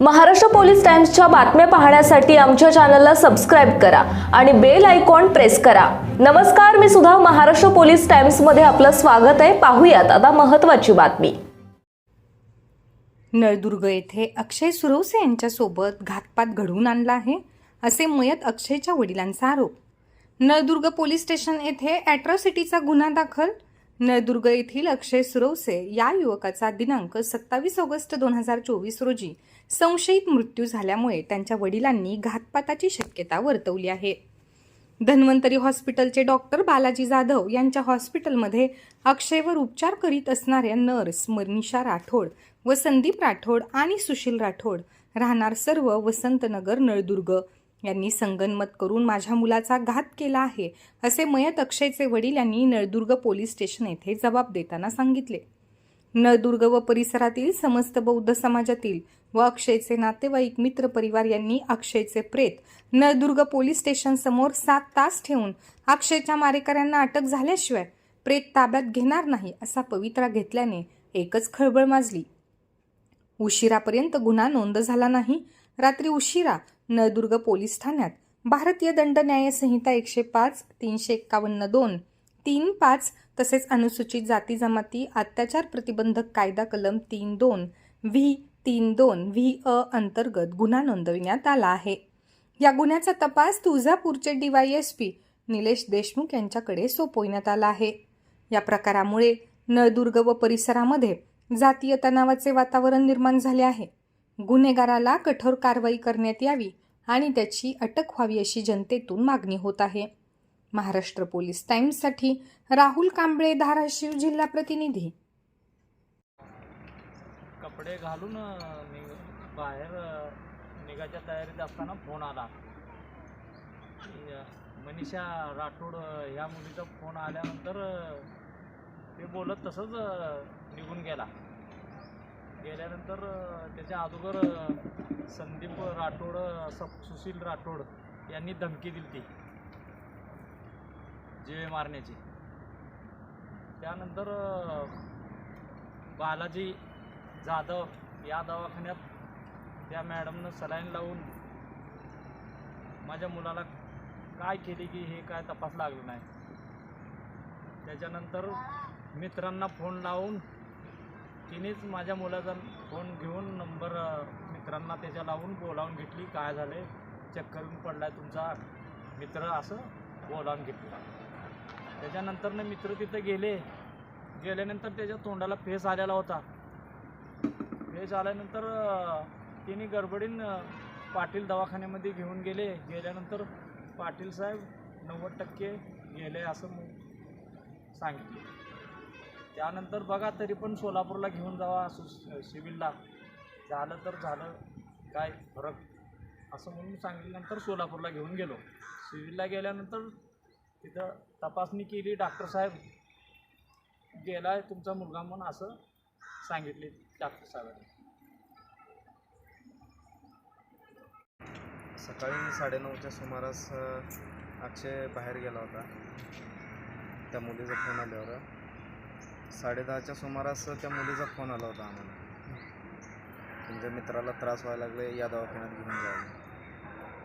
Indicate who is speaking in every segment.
Speaker 1: Maharashtra police टाइम्सच्या बातम्या पाहण्यासाठी आमच्या चॅनलला सबस्क्राईब करा आणि बेल आयकॉन प्रेस करा. नमस्कार मी सुद्धा महाराष्ट्र पोलीस टाइम्समध्ये आपलं स्वागत आहे. पाहूयात आता महत्वाची बातमी.
Speaker 2: नळदुर्ग येथे अक्षय सुरवसे यांच्यासोबत घातपात घडवून आणला आहे असे मयत अक्षयच्या वडिलांचा आरोप. नळदुर्ग पोलीस स्टेशन येथे अॅट्रॉसिटीचा गुन्हा दाखल नळदुर्ग येथील अक्षय सुरवसे या युवकाचा दिनांक सत्तावीस ऑगस्ट दोन हजार चोवीस रोजी संशयित मृत्यू झाल्यामुळे त्यांच्या वडिलांनी घातपाताची शक्यता वर्तवली आहे. धन्वंतरी हॉस्पिटलचे डॉक्टर बालाजी जाधव यांच्या हॉस्पिटलमध्ये अक्षयवर उपचार करीत असणाऱ्या नर्स मनीषा राठोड व संदीप राठोड आणि सुशील राठोड राहणार सर्व वसंतनगर नळदुर्ग. यांनी संगनमत करून माझ्या मुलाचा घात केला आहे असे मयत अक्षयचे वडील यांनी नळदुर्ग पोलीस स्टेशन येथे जबाब देताना सांगितले. नळदुर्ग व परिसरातील समस्त बौद्ध समाजातील व अक्षयचे नातेवाईक मित्र परिवार यांनी अक्षयचे प्रेत नळदुर्ग पोलीस स्टेशन समोर सात तास ठेवून अक्षयच्या मारेकऱ्यांना अटक झाल्याशिवाय प्रेत ताब्यात घेणार नाही असा पवित्रा घेतल्याने एकच खळबळ माजली. उशिरापर्यंत गुन्हा नोंद झाला नाही. रात्री उशिरा नळदुर्ग पोलीस ठाण्यात. भारतीय दंड न्याय संहिता एकशे पाच तीनशे एक्कावन्न दोन तीन पाच तसेच अनुसूचित जाती जमाती अत्याचार प्रतिबंधक कायदा कलम तीन दोन व्ही तीन दोन व्ही अ अंतर्गत गुन्हा नोंदविण्यात आला आहे. या गुन्ह्याचा तपास तुळजापूरचे डीवायएसपी निलेश देशमुख यांच्याकडे सोपविण्यात आला आहे. या प्रकारामुळे नळदुर्ग व परिसरामध्ये जातीय तणावाचे वातावरण निर्माण झाले आहे. गुन्हेगाराला कठोर कारवाई करण्यात यावी आणि त्याची अटक व्हावी अशी जनतेतून मागणी होत आहे. महाराष्ट्र पोलीस टाइम्ससाठी राहुल कांबळे धाराशिव जिल्हा प्रतिनिधी.
Speaker 3: कपडे घालून बाहेर निघायच्या तयारीत असताना फोन आला. मनीषा राठोड ह्या मुलीचा फोन आल्यानंतर ते बोलत तसंच निघून गेला. गेल्यानंतर त्याच्या अगोदर संदीप राठोड सप सुशील राठोड यांनी धमकी दिली ती. जीवे मारण्याची. त्यानंतर बालाजी जाधव या दवाखान्यात त्या मॅडमनं सलाईन लावून माझ्या मुलाला काय केली की हे काय तपास लागलं नाही. त्याच्यानंतर मित्रांना फोन लावून तिनेच माझ्या मुलाचा फोन घेऊन नंबर मित्रांना त्याच्या लावून बोलावून घेतली काय झाले चक्कर येऊन पडलाय तुमचा मित्र असं बोलावून घेतला. त्याच्यानंतरनं मित्र तिथं गेले. गेल्यानंतर त्याच्या तोंडाला फेस आलेला होता. फेस आल्यानंतर तिने गडबडीन पाटील दवाखान्यामध्ये घेऊन गेले. गेल्यानंतर पाटील साहेब नव्वद टक्के गेले असं मग सांगितले. त्यानंतर बघा तरी पण सोलापूरला घेऊन जावा सिव्हिलला झालं तर झालं काय फरक? असं म्हणून सांगितल्यानंतर सोलापूरला घेऊन गेलो. सिव्हिलला गेल्यानंतर तिथं तपासणी केली डॉक्टर साहेब गेला आहे तुमचा मुलगा म्हणून असं सांगितले डॉक्टर साहेबांनी.
Speaker 4: सकाळी साडेनऊच्या सुमारास अक्षय बाहेर गेला होता. त्या मुलीचा फोन आल्यावर. साडेदहाच्या सुमारास त्या मुलीचा फोन आला होता आम्हाला. तुमच्या मित्राला त्रास व्हायला लागले या दवाखान्यात घेऊन जावं.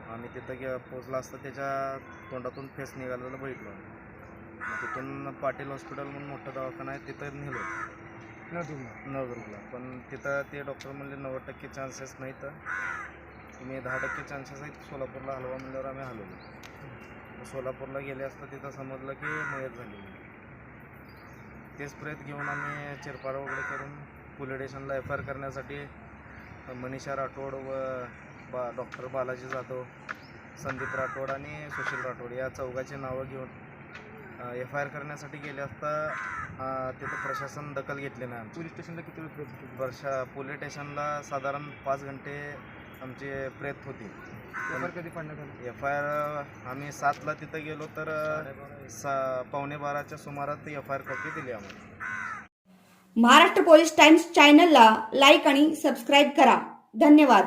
Speaker 4: आम्ही तिथं गे पोचला असता त्याच्या तोंडातून फेस निघालेलं बघितलं तिथून पाटील हॉस्पिटल म्हणून मोठं दवाखाना आहे तिथं नेलं. नवदुर्गला पण तिथं ते डॉक्टर म्हणले नव्वद टक्के चान्सेस नाही तर तुम्ही दहा टक्के चान्सेस आहेत सोलापूरला हलवा म्हणल्यावर आम्ही हलवलो. सोलापूरला गेले असता तिथं समजलं की मयत झाली तेच प्रयत्न घेऊन आम्ही चिरपार वगैरे करून पोलीस स्टेशनला एफ आय आर करण्यासाठी मनीषा राठोड व बा डॉक्टर बालाजी जाधव संदीप राठोड आणि सुशील राठोड या चौघाची नावं घेऊन एफ आय आर करण्यासाठी गेले असता तिथं प्रशासन दखल घेतली नाही
Speaker 5: पोलीस स्टेशनला किती वेळ
Speaker 4: वर्षा पोलीस स्टेशनला साधारण पाच घंटे आमचे प्रयत्न होती.
Speaker 5: कधी पडण्यात
Speaker 4: एफ आय आर आम्ही सातला तिथं गेलो तर सा पावणे बाराच्या सुमारात एफ आय आर कॉपी दिली आम्हाला.
Speaker 6: महाराष्ट्र पोलीस टाइम्स चॅनलला लाईक आणि सबस्क्राईब करा. धन्यवाद.